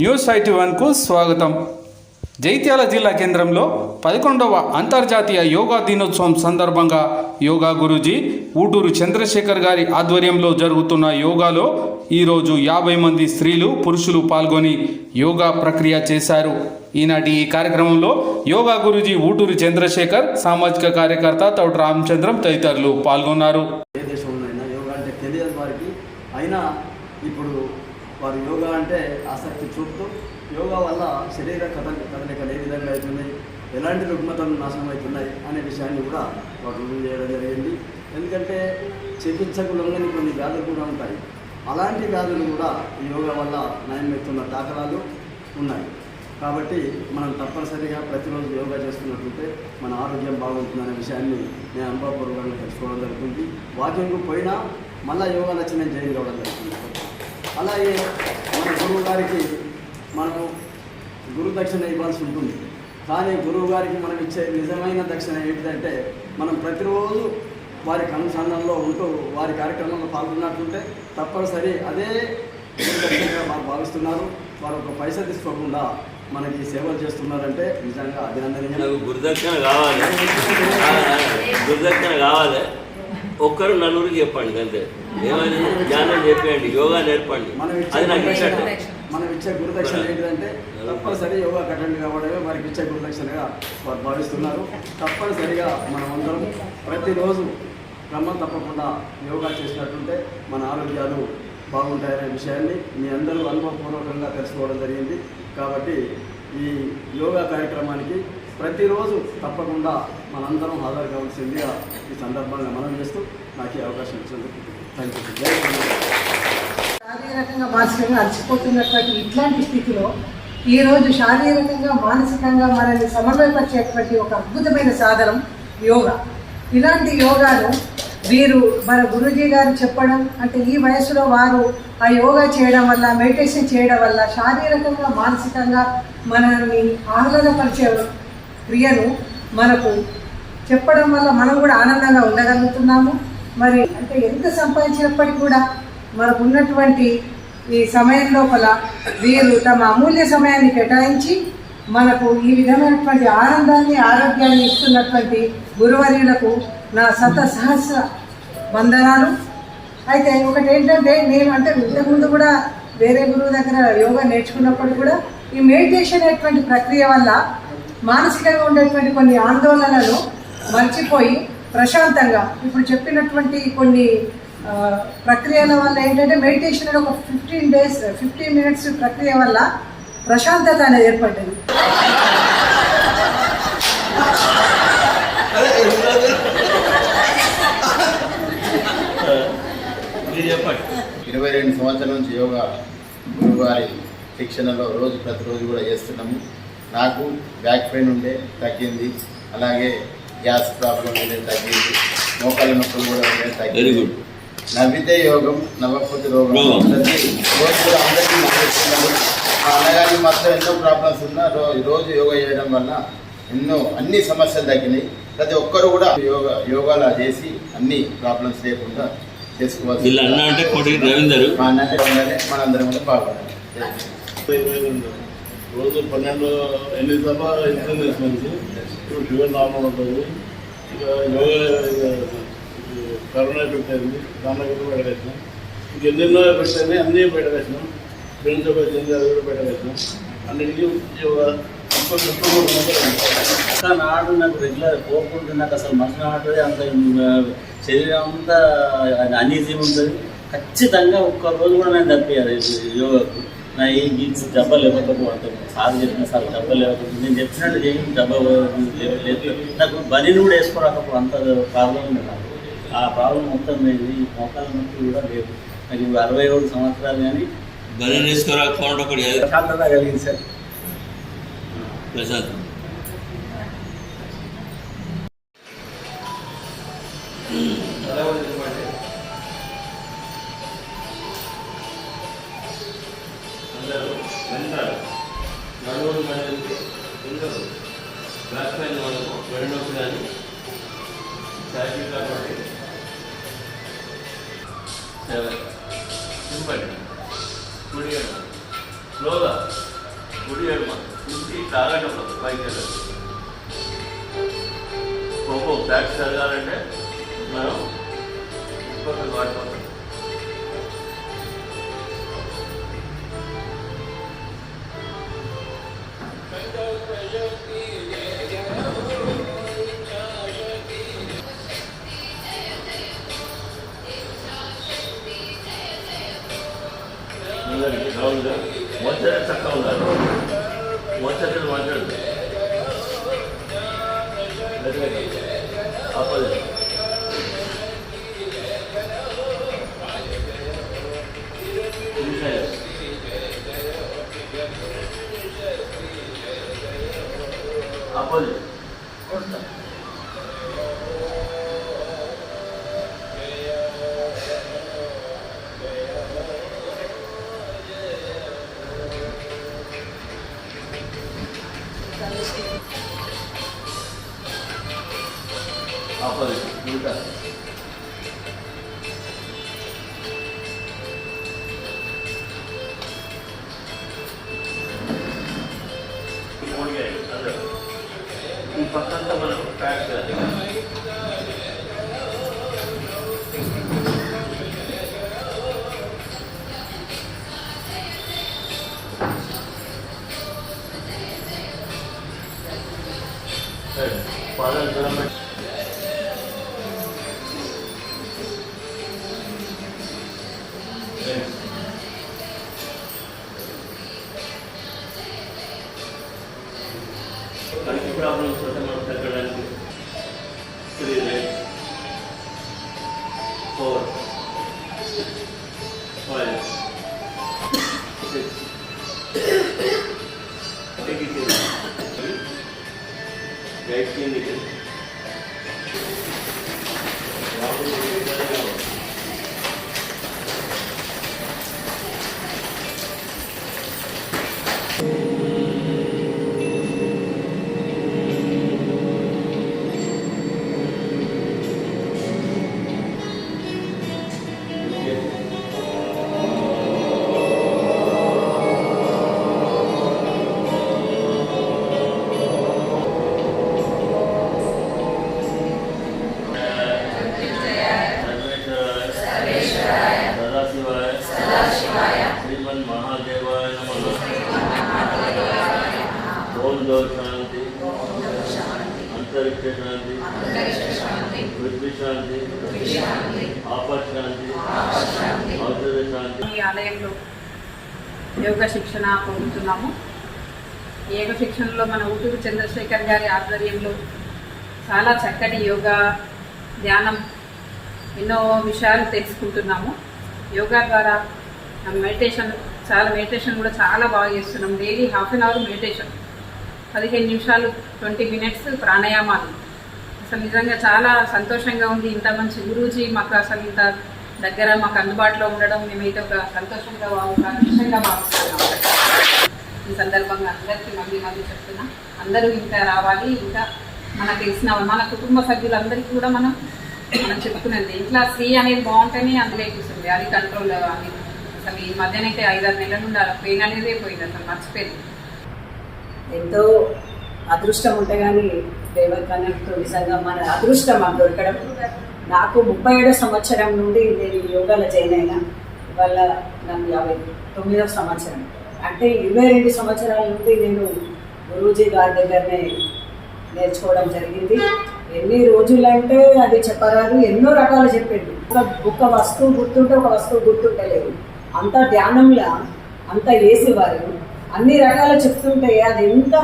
News IT వన్కు స్వాగతం. జైత్యాల జిల్లా కేంద్రంలో పదకొండవ అంతర్జాతీయ యోగా దినోత్సవం సందర్భంగా యోగా గురూజీ ఊటూరు చంద్రశేఖర్ గారి ఆధ్వర్యంలో జరుగుతున్న యోగాలో ఈరోజు యాభై మంది స్త్రీలు పురుషులు పాల్గొని యోగా ప్రక్రియ చేశారు. ఈనాటి ఈ కార్యక్రమంలో యోగా గురూజీ ఊటూరు చంద్రశేఖర్ సామాజిక కార్యకర్త తౌట రామచంద్రం తదితరులు పాల్గొన్నారు. ఏ యోగా అంటే తెలియదు వారికి. అయినా ఇప్పుడు వారు యోగా అంటే యోగా వల్ల శరీర కథ కదలికలు ఏ విధంగా అవుతున్నాయి? ఎలాంటి రుగ్మతలు నాశనం అవుతున్నాయి అనే విషయాన్ని కూడా వారు రుజువు చేయడం జరిగింది. ఎందుకంటే చికిత్సకు లొంగని కొన్ని వ్యాధులు కూడా ఉంటాయి. అలాంటి వ్యాధులు కూడా ఈ యోగా వల్ల నయమెత్తున్న దాఖలాలు ఉన్నాయి. కాబట్టి మనం తప్పనిసరిగా ప్రతిరోజు యోగా చేస్తున్నట్లయితే మన ఆరోగ్యం బాగుంటుందనే విషయాన్ని నేను అనుభవపూర్వకంగా తెలుసుకోవడం జరుగుతుంది. వాకింగ్ పోయినా మళ్ళీ యోగా నచ్చి నేను జైలు కావడం జరుగుతుంది. అలాగే మన గురువు గారికి మనము గురు దక్షిణ ఇవ్వాల్సి ఉంటుంది. కానీ గురువు గారికి మనం ఇచ్చే నిజమైన దక్షిణ ఏంటిదంటే మనం ప్రతిరోజు వారి అనుసంధానంలో ఉంటూ వారి కార్యక్రమంలో పాల్గొన్నట్లుంటే తప్పనిసరి అదే దక్షిణగా వారు భావిస్తున్నారు. వారు ఒక పైసా తీసుకోకుండా మనకి సేవలు చేస్తున్నారంటే నిజంగా అభినందనీయం. నాకు గురుదక్షిణ కావాలి. గురుదక్షిణ కావాలి. ఒక్కరు నలుగురికి చెప్పండి అంతే. ఏమని ధ్యానం చెప్పండి యోగా నేర్పండి. మనం అది నాకు మనం ఇచ్చే గురుదక్షిణ ఏంటంటే తప్పనిసరి యోగా కట్టండి కావడమే వారికి ఇచ్చే గురుదక్షిణగా వారు భావిస్తున్నారు. తప్పనిసరిగా మనం అందరం ప్రతిరోజు క్రమం తప్పకుండా యోగా చేసినట్టుంటే మన ఆరోగ్యాలు బాగుంటాయనే విషయాన్ని మీ అందరూ అనుభవపూర్వకంగా తెలుసుకోవడం జరిగింది. కాబట్టి ఈ యోగా కార్యక్రమానికి ప్రతిరోజు తప్పకుండా మనందరం హాజరు కావాల్సిందిగా ఈ సందర్భంగా మనం చేస్తూ నాకు ఈ అవకాశం ఇచ్చినందుకు థ్యాంక్ యూ. శారీరకంగా మానసికంగా అలసిపోతున్నటువంటి ఇట్లాంటి స్థితిలో ఈరోజు శారీరకంగా మానసికంగా మనల్ని సమన్వయపరిచేటువంటి ఒక అద్భుతమైన సాధనం యోగా. ఇలాంటి యోగాను వీరు మన గురూజీ గారు చెప్పడం అంటే ఈ వయసులో వారు ఆ యోగా చేయడం వల్ల మెడిటేషన్ చేయడం వల్ల శారీరకంగా మానసికంగా మనల్ని ఆహ్లాదపరిచే క్రియను మనకు చెప్పడం వల్ల మనం కూడా ఆనందంగా ఉండగలుగుతున్నాము. మరి అంటే ఎంత సంపాదించినప్పటికీ కూడా మనకు ఉన్నటువంటి ఈ సమయం లోపల వీరు తమ అమూల్య సమయాన్ని కేటాయించి మనకు ఈ విధమైనటువంటి ఆనందాన్ని ఆరోగ్యాన్ని ఇస్తున్నటువంటి గురువర్యులకు నా శత సహస్ర వందనాలు. అయితే ఒకటి ఏంటంటే నేను అంటే ఇంతకుముందు కూడా వేరే గురువు దగ్గర యోగా నేర్చుకున్నప్పుడు కూడా ఈ మెడిటేషన్ అనేటువంటి ప్రక్రియ వల్ల మానసికంగా ఉండేటువంటి కొన్ని ఆందోళనలు మర్చిపోయి ప్రశాంతంగా ఇప్పుడు చెప్పినటువంటి కొన్ని ప్రక్రియల వల్ల ఏంటంటే మెడిటేషన్ అనేది ఒక ఫిఫ్టీన్ డేస్ ఫిఫ్టీన్ మినిట్స్ ప్రక్రియ వల్ల ప్రశాంతత అనేది ఏర్పడ్డది. ఇరవై రెండు సంవత్సరాల నుంచి యోగా గురువారి శిక్షణలో రోజు ప్రతిరోజు కూడా చేస్తున్నాము. నాకు బ్యాక్ పెయిన్ ఉండే తగ్గింది. అలాగే గ్యాస్ ప్రాబ్లం ఉండే తగ్గింది. మోకాళ్ళ నొప్పులు కూడా ఉండే వెరీ తగ్గింది గుడ్ నవ్వితే యోగం నవ్వకపోతే రోగం. అందరికీ రోజు కూడా అందరికీ నవ్విస్తున్నాము మా అన్నగారికి మాత్రం ఎన్నో ప్రాబ్లమ్స్ ఉన్నా రోజు యోగా చేయడం వల్ల ఎన్నో అన్ని సమస్యలు తగ్గినాయి. ప్రతి ఒక్కరు కూడా యోగా యోగాలా చేసి అన్ని ప్రాబ్లమ్స్ లేకుండా చేసుకోవాల్సి వీళ్ళ అన్న అంటే కోటి రవీందర్. మా అన్నట్టు ఉండాలి మనందరం కూడా బాగుండాలి రోజు పన్నెండు ఎనిమిది సార్లు ఇన్సులిన్ వేసుకుంది ఇప్పుడు షుగర్ నార్మల్ ఉంటుంది ఇక యోగా కరోనా పెట్టేది దాంట్లో కూడా పెట్టేసినాం ఇంక ఎన్నెన్నో పెట్టింది అన్నీ పెట్టేసినాం ఫ్రెండ్స్ ఒక చెంది అది కూడా పెట్టేసినాం అన్నిటికీ యోగా కానీ ఆడు నాకు రెగ్యులర్ పోకుంటే నాకు అసలు మనసు ఆడుతుంది అంత శరీరం అంతా అనీజీ ఉంటుంది. ఖచ్చితంగా ఒక్క రోజు కూడా నేను తప్పియాలి యోగాకు. నా ఈ గీన్స్ దెబ్బ లేకపోతే సార్ చెప్పిన సార్ దెబ్బ లేకపోతే నేను చెప్పినట్టు చేయి దెబ్బ లేదు నాకు బనీని కూడా వేసుకోరాకపో అంత ప్రాబ్లం ఉంది నాకు. ఆ ప్రాబ్లం మొత్తం లేదు ఈ మోకాల నొప్పి కూడా లేదు. నాకు ఇప్పుడు అరవై ఏడు సంవత్సరాలు కానీ బలి అది. ప్రశాంతత కలిగింది సార్. ప్రశాంత్ నడువులు మందికి అందరూ బ్లాక్ పైన వాళ్ళకు వెళ్ళినప్పుడు కానీ సైకిల్ కాబట్టి సెవెన్ సింపల్ కుడి స్లోగా కుడి ఎడమ ఇంటి తాగండి పైకి వెళ్ళండి ఒక్కో ఫ్యాక్స్ జరగాలంటే మనం ఇంకొక వాడుకోవాలి ఉందండి రౌండ్గా వచ్చే చక్కగా ఉన్నారు మొదట మాట్లాడుతుంది ఆపోజిట్. ఆపోజిట్ ఇంకా Amen. శాంతి పృథ్వీ శాంతి శాంతి ఔషధ శాంతి ఈ ఆలయంలో యోగ శిక్షణ పొందుతున్నాము. ఈ యోగ శిక్షణలో మన ఊటూరు చంద్రశేఖర్ గారి ఆధ్వర్యంలో చాలా చక్కటి యోగా ధ్యానం ఎన్నో విషయాలు తెలుసుకుంటున్నాము. యోగా ద్వారా మెడిటేషన్ చాలా మెడిటేషన్ కూడా చాలా బాగా చేస్తున్నాం. Daily half an hour meditation. పదిహేను నిమిషాలు ట్వంటీ మినిట్స్ ప్రాణాయామాలు. అసలు నిజంగా చాలా సంతోషంగా ఉంది. ఇంత మంచి గురూజీ మాకు అసలు ఇంత దగ్గర మాకు అందుబాటులో ఉండడం మేమైతే ఒక సంతోషంగా ఒక విషయంగా భావిస్తున్నాం. ఈ సందర్భంగా అందరికీ మళ్ళీ మళ్ళీ చెప్తున్నా. అందరూ ఇంకా రావాలి ఇంకా మనకు తెలిసిన మన కుటుంబ సభ్యులందరికీ కూడా మనం మనం చెప్పుకునేది. ఇంట్లో స్త్రీ అనేది బాగుంటేనే అందులో కూర్చుంది. అది కంట్రోల్ అది. అసలు ఈ మధ్యనైతే ఐదారు నెలల నుండి అలా పెయిన్ అనేదే పోయింది. అసలు మర్చిపోయింది ఎంతో అదృష్టం ఉంటే కానీ దైవకన్యంతో నిజంగా మన అదృష్టం మాకు దొరకడం. నాకు ముప్పై ఏడో సంవత్సరం నుండి నేను యోగాలో జాయిన్ అయినా ఇవాళ నాకు యాభై తొమ్మిదవ సంవత్సరం. అంటే ఇరవై రెండు సంవత్సరాల నుండి నేను గురూజీ గారి దగ్గరనే నేర్చుకోవడం జరిగింది. ఎన్ని రోజులంటే అది చెప్పరాదు ఎన్నో రకాలు చెప్పింది. ఒక ఒక వస్తువు గుర్తుంటే ఒక వస్తువు గుర్తుంటలేదు అంత ధ్యానంలా అంత వేసేవారు అన్ని రకాలు చెప్తుంటే అది ఎంత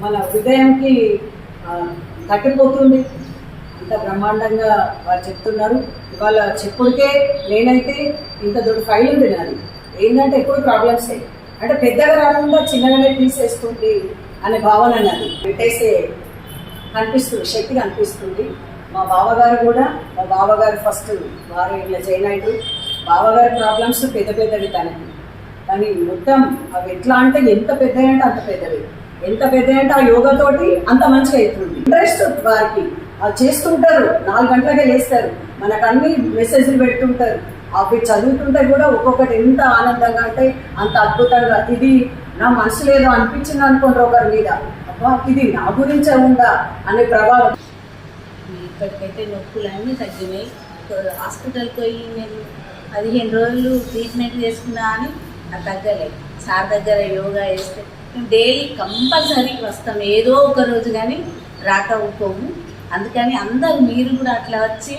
మన హృదయంకి తట్టిపోతుంది అంత బ్రహ్మాండంగా వారు చెప్తున్నారు. ఇవాళ చెప్పుడికే నేనైతే ఇంత దొడ్డు ఫైల్ ఉంది నాది. ఏంటంటే ఎప్పుడు ప్రాబ్లమ్స్ అంటే పెద్దగా రాకుండా చిన్నగానే తీసేస్తుంది అనే భావన నాది. పెట్టేసే కనిపిస్తుంది శక్తి కనిపిస్తుంది మా బావగారు కూడా మా బావగారు ఫస్ట్ వారు ఇట్లా జాయిన్ అయ్యారు. బావగారి ప్రాబ్లమ్స్ పెద్ద పెద్దవి తనకి. కానీ మొత్తం అవి ఎట్లా అంటే ఎంత పెద్దవి అంటే అంత పెద్దవి. ఎంత పెద్ద అంటే ఆ యోగాతోటి అంత మంచిగా అవుతుంది. ఇంట్రెస్ట్ వారికి. చేస్తుంటారు. నాలుగు గంటలకే లేస్తారు. మనకు అన్ని మెసేజ్లు పెడుతుంటారు. అవి చదువుతుంటే కూడా ఒక్కొక్కటి ఎంత ఆనందంగా అంటే అంత అద్భుతంగా ఇది నా మనసు లేదో అనిపించింది అనుకోండి ఒకరి మీద. అబ్బా ఇది నా గురించే ఉందా అనే ప్రభావం. ఇప్పటికైతే నొప్పులు అన్నీ తగ్గినాయి హాస్పిటల్కి పోయి నేను పదిహేను రోజులు ట్రీట్మెంట్ చేసుకున్నా అని నాకు తగ్గలేదు. సార్ దగ్గర యోగా చేస్తే డైలీ కంపల్సరీ వస్తాం. ఏదో ఒక రోజు కానీ రాకపోము అందుకని అందరు మీరు కూడా అట్లా వచ్చి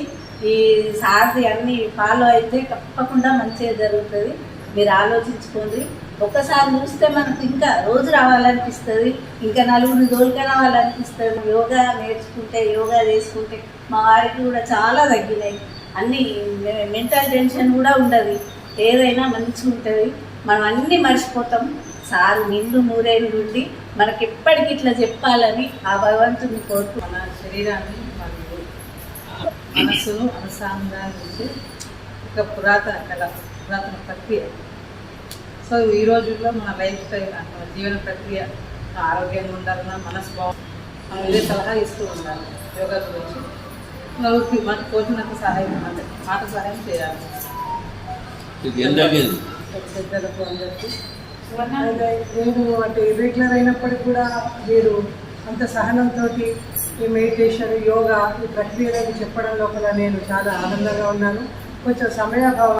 ఈ సార్ది అన్నీ ఫాలో అయితే తప్పకుండా మంచిగా జరుగుతుంది. మీరు ఆలోచించుకోండి. ఒక్కసారి చూస్తే మనకు ఇంకా రోజు రావాలనిపిస్తుంది. ఇంకా నలుగురిని దోలుక రావాలనిపిస్తుంది. యోగా నేర్చుకుంటే యోగా చేసుకుంటే మా వారికి కూడా చాలా తగ్గినాయి. అన్నీ మెంటల్ టెన్షన్ కూడా ఉండదు. ఏదైనా మంచిగా ఉంటుంది మనం అన్నీ మర్చిపోతాం. సార్ నిండు నూరేళ్ళు ఉండి మనకి ఎప్పటికి ఇట్లా చెప్పాలని ఆ భగవంతుని కోరుకు మన శరీరాన్ని మరియు మనసును అనుసంధానించే ఒక పురాతన కళ పురాతన ప్రక్రియ. సో ఈ రోజుల్లో మన లైఫ్ స్టైల్ మన జీవన ప్రక్రియ ఆరోగ్యంగా ఉండాలన్నా మనసు బాగు మనం ఇదే సలహా ఇస్తూ ఉండాలి. యోగా గురించి. నలుగురికి మన తోచినంత సహాయం అంటే మాట సహాయం చేయాలి. పెద్దలకు అందరికీ నేను అంటే ఇర్రెగ్యులర్ అయినప్పటికీ కూడా మీరు అంత సహనంతో ఈ మెడిటేషన్ యోగా ఈ ప్రక్రియలను చెప్పడం లోపల నేను చాలా ఆనందంగా ఉన్నాను. కొంచెం సమయాభావం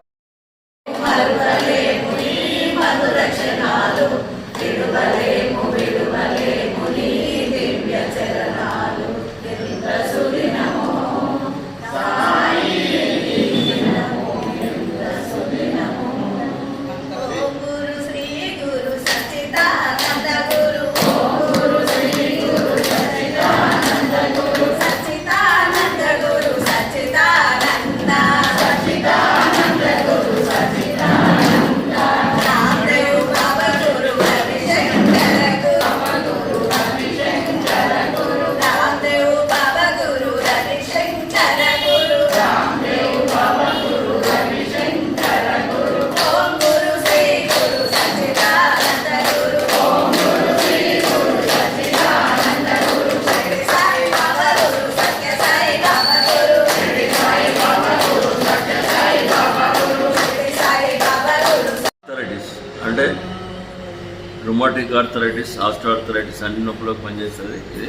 ఆర్థరైటిస్ ఆస్ట్రోఆర్థరైటిస్ అన్ని నొప్పులకు పనిచేస్తుంది. ఇది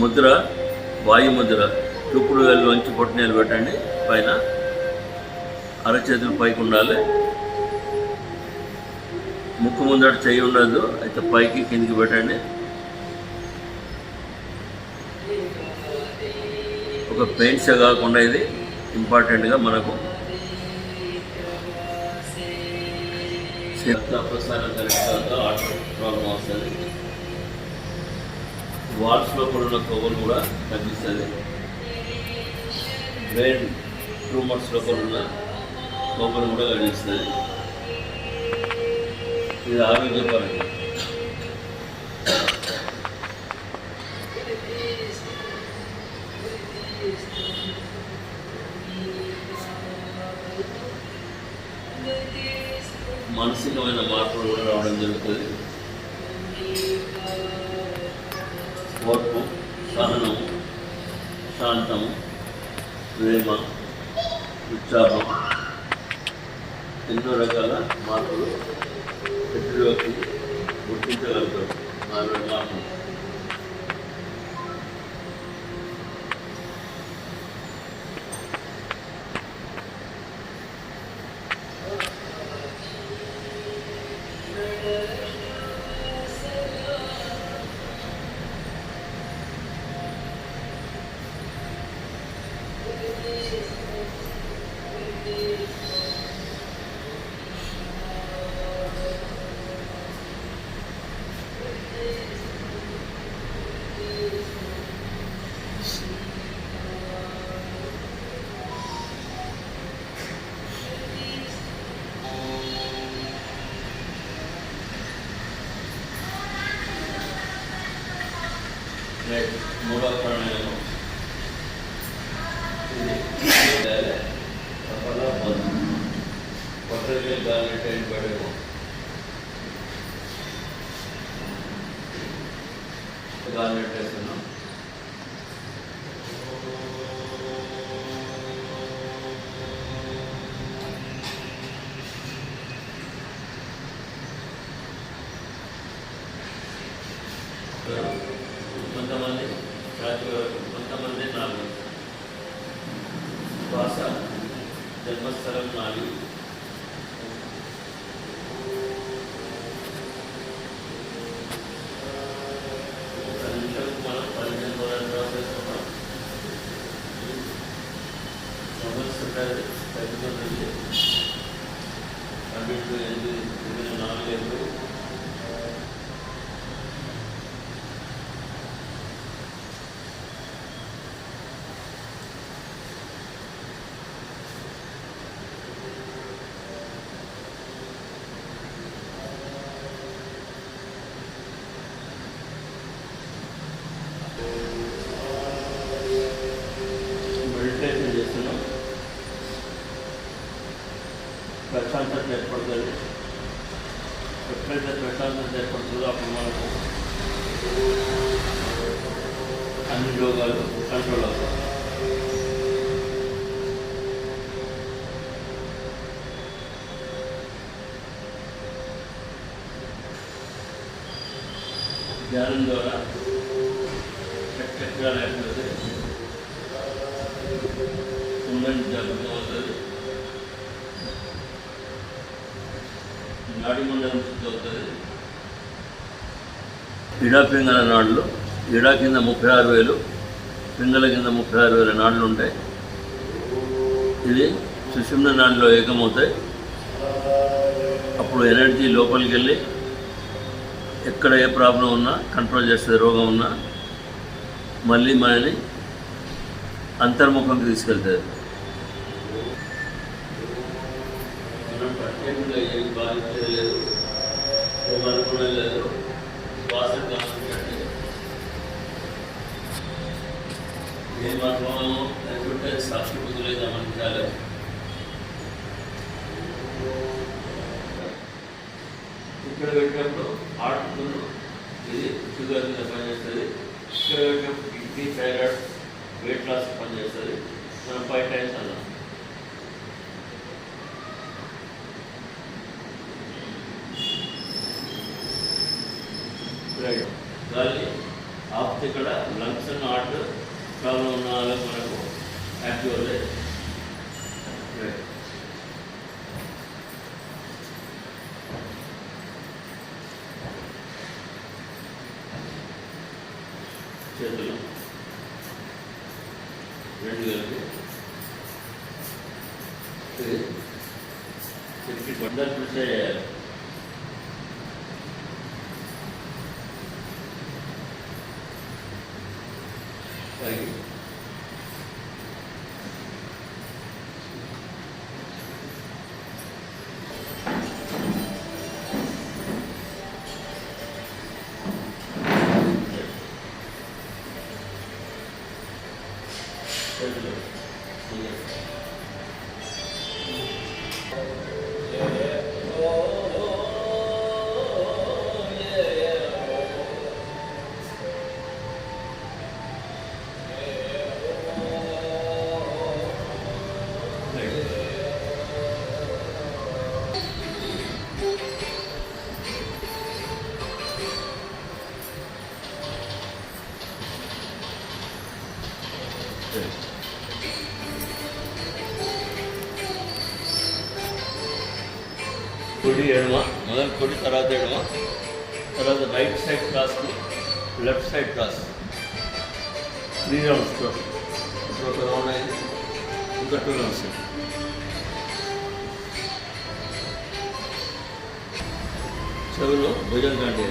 ముద్ర వాయు ముద్ర. తుప్పుడు వేలు వంచి పొట్టినేలు పెట్టండి. పైన అరచేతులు పైకి ఉండాలి. ముక్కు ముందట చెయ్యి ఉండదు. అయితే పైకి కిందికి పెట్టండి. ఒక పెయింట్స్ కాకుండా ఇది ఇంపార్టెంట్గా మనకు. ప్రసారం కరెక్ట్గా ఆటో ప్రాబ్లం వస్తుంది. వాల్స్లో కూడా ఉన్న కొవ్వులు కూడా తగ్గిస్తుంది. బ్రెయిన్ ట్యూమర్స్లో కూడా ఉన్న కొవ్వులు కూడా తగ్గిస్తుంది ఇది ఆరోగ్యపరంగా their mobile phone రాత్రి వరకు కొంతమంది నాలుగు శ్వాస జన్మస్థలం నాలుగు ఒక నిమిషం మనం పదిహేను పదాలు డ్రా చేసుకున్నాం సమస్య ఉంటుంది తగ్గుతుంది పన్నెండు ఎనిమిది ఇరవై నాలుగు ఎనిమిది మెడిటేషన్ చేస్తున్నాం ప్రశాంతత ఏర్పడుతుంది ఎప్పుడైతే ప్రశాంతత ఏర్పడుతుందో అప్పుడు మనకు అన్ని రోగాలు కంట్రోల్ అవుతాయి ధ్యానం ద్వారా చక్కగా లేకపోతే ఉందని జాగ్రత్త అవుతుంది నాడి మండలం శుద్ధి అవుతుంది ఇడా పింగళ నాడులు ఇడా కింద ముప్పై ఆరు వేలు పింగళ కింద ముప్పై ఆరు వేల నాడులు ఉంటాయి. ఇది సుషుమ్న నాడులో ఏకమవుతాయి. అప్పుడు ఎనర్జీ లోపలికి వెళ్ళి ఎక్కడ ఏ ప్రాబ్లం ఉన్నా కంట్రోల్ చేస్తుంది రోగం ఉన్నా మళ్ళీ మనని అంతర్ముఖంకి తీసుకెళ్తుంది ప్రత్యేకంగా ఏం బాధించలేదు లేదు. ఏం అనుకునేది లేకుంటే సాక్షి బుద్ధులే గమనించాలి ఇక్కడ పెట్టినప్పుడు హార్ట్ ఇది షుగర్ కింద పనిచేస్తుంది. ఇక్కడ పెట్టినప్పుడు కిడ్నీ థైరాయిడ్ వెయిట్ లాస్ పనిచేస్తుంది. మనం ఫైవ్ టైమ్స్ అన్నాం. గాలి ఆప్తిక్కడ ఇక్కడ లంగ్స్ అండ్ ప్రాబ్లం ఉన్న వాళ్ళకి మనకు యాక్టివ్ కుడి ఎడమ మొదలు కుడి తర్వాత ఎడమ తర్వాత right side cross left side cross three rounds ఇప్పుడు ఒక రౌండ్ అయింది ఇంకా టూ రౌండ్స్ చెవులు భుజం కంటే